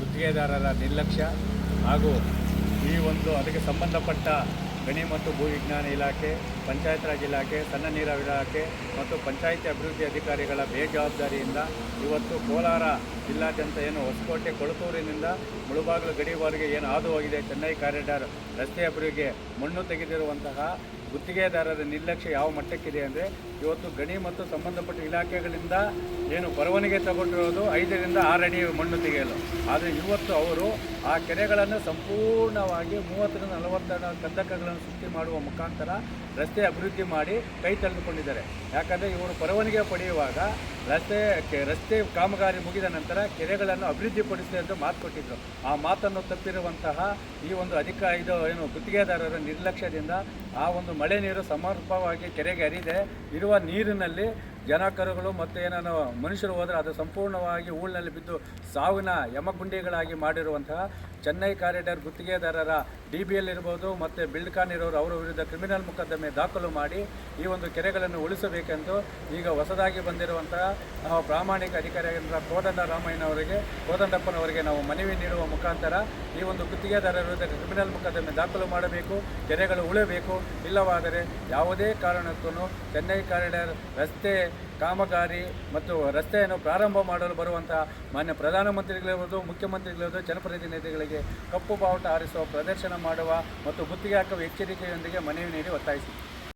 ಗುತ್ತಿಗೆದಾರರ ನಿರ್ಲಕ್ಷ್ಯ ಹಾಗೂ ಈ ಒಂದು ಅದಕ್ಕೆ ಸಂಬಂಧಪಟ್ಟ ಗಣಿ ಮತ್ತು ಭೂ ವಿಜ್ಞಾನ ಇಲಾಖೆ ಪಂಚಾಯತ್ ರಾಜ್ ಇಲಾಖೆ, ಸಣ್ಣ ನೀರಾವರಿ ಇಲಾಖೆ ಮತ್ತು ಪಂಚಾಯಿತಿ ಅಭಿವೃದ್ಧಿ ಅಧಿಕಾರಿಗಳ ಬೇಜವಾಬ್ದಾರಿಯಿಂದ ಇವತ್ತು ಕೋಲಾರ ಜಿಲ್ಲಾದ್ಯಂತ ಏನು ಹೊಸಕೋಟೆ, ಕೊಳತೂರಿನಿಂದ ಮುಳುಬಾಗಿಲು ಗಡಿವರೆಗೆ ಏನು ಹಾದು ಹೋಗಿದೆ, ಚೆನ್ನೈ ಕಾರಿಡಾರ್ ರಸ್ತೆ ಅಭಿವೃದ್ಧಿಗೆ ಮಣ್ಣು ತೆಗೆದಿರುವಂತಹ ಗುತ್ತಿಗೆದಾರರ ನಿರ್ಲಕ್ಷ್ಯ ಯಾವ ಮಟ್ಟಕ್ಕಿದೆ ಅಂದರೆ ಇವತ್ತು ಗಣಿ ಮತ್ತು ಸಂಬಂಧಪಟ್ಟ ಇಲಾಖೆಗಳಿಂದ ಏನು ಬರವಣಿಗೆ ತಗೊಂಡಿರೋದು ಐದರಿಂದ ಆರು ಅಡಿ ಮಣ್ಣು ತೆಗೆಯಲು. ಆದರೆ ಇವತ್ತು ಅವರು ಆ ಕೆರೆಗಳನ್ನು ಸಂಪೂರ್ಣವಾಗಿ ಮೂವತ್ತರಿಂದ ನಲವತ್ತರ ಕಂದಕಗಳನ್ನು ಸೃಷ್ಟಿ ಮಾಡುವ ಮುಖಾಂತರ ರಸ್ತೆ ಅಭಿವೃದ್ಧಿ ಮಾಡಿ ಕೈ ತಳೆದುಕೊಂಡಿದ್ದಾರೆ ಯಾಕಂದರೆ ಇವರು ಬರವಣಿಗೆ ಪಡೆಯುವಾಗ ರಸ್ತೆ ರಸ್ತೆ ಕಾಮಗಾರಿ ಮುಗಿದ ನಂತರ ಕೆರೆಗಳನ್ನು ಅಭಿವೃದ್ಧಿಪಡಿಸಿದೆ ಅಂತ ಮಾತು ಕೊಟ್ಟಿದ್ದರು ಆ ಮಾತನ್ನು ತಪ್ಪಿರುವಂತಹ ಈ ಒಂದು ಅಧಿಕ ಇದು ಏನು ಗುತ್ತಿಗೆದಾರರ ನಿರ್ಲಕ್ಷ್ಯದಿಂದ ಆ ಒಂದು ಮಳೆ ನೀರು ಸಮರ್ಪಕವಾಗಿ ಕೆರೆಗೆ ಹರಿದೆ. ಇರುವ ನೀರಿನಲ್ಲಿ ಜನ ಕರುಗಳು ಮತ್ತು ಏನೇನು ಮನುಷ್ಯರು ಹೋದರೆ ಅದು ಸಂಪೂರ್ಣವಾಗಿ ಹೂಳಿನಲ್ಲಿ ಬಿದ್ದು ಸಾವಿನ ಯಮಗುಂಡಿಗಳಾಗಿ ಮಾಡಿರುವಂತಹ ಚೆನ್ನೈ ಕಾರಿಡಾರ್ ಗುತ್ತಿಗೆದಾರರ ಡಿ ಬಿ ಎಲ್ ಇರ್ಬೋದು ಮತ್ತು ಬಿಲ್ಡ್ಕಾನ್ ಇರೋರು ಅವರ ವಿರುದ್ಧ ಕ್ರಿಮಿನಲ್ ಮೊಕದ್ದಮೆ ದಾಖಲು ಮಾಡಿ ಈ ಒಂದು ಕೆರೆಗಳನ್ನು ಉಳಿಸಬೇಕೆಂದು ಈಗ ಹೊಸದಾಗಿ ಬಂದಿರುವಂತಹ ಪ್ರಾಮಾಣಿಕ ಅಧಿಕಾರಿಯಾಗಿರುವ ಕೋದಂಡ ರಾಮಯ್ಯನವರಿಗೆ, ಕೋದಂಡಪ್ಪನವರಿಗೆ ನಾವು ಮನವಿ ನೀಡುವ ಮುಖಾಂತರ ಈ ಒಂದು ಗುತ್ತಿಗೆದಾರರ ವಿರುದ್ಧ ಕ್ರಿಮಿನಲ್ ಮೊಕದ್ದಮೆ ದಾಖಲು ಮಾಡಬೇಕು, ಕೆರೆಗಳು ಉಳಿಬೇಕು. ಇಲ್ಲವಾದರೆ ಯಾವುದೇ ಕಾರಣಕ್ಕೂ ಚೆನ್ನೈ ಕಾರಿಡಾರ್ ರಸ್ತೆ ಕಾಮಗಾರಿ ಮತ್ತು ರಸ್ತೆಯನ್ನು ಪ್ರಾರಂಭ ಮಾಡಲು ಬರುವಂತಹ ಮಾನ್ಯ ಪ್ರಧಾನಮಂತ್ರಿಗಳಿರ್ಬೋದು, ಮುಖ್ಯಮಂತ್ರಿಗಳಿರ್ಬೋದು, ಜನಪ್ರತಿನಿಧಿಗಳಿಗೆ ಕಪ್ಪು ಬಾವುಟ ಹಾರಿಸುವ, ಪ್ರದರ್ಶನ ಮಾಡುವ ಮತ್ತು ಗುತ್ತಿಗೆ ಹಾಕುವ ಎಚ್ಚರಿಕೆಯೊಂದಿಗೆ ಮನವಿ ನೀಡಿ ಒತ್ತಾಯಿಸಿ.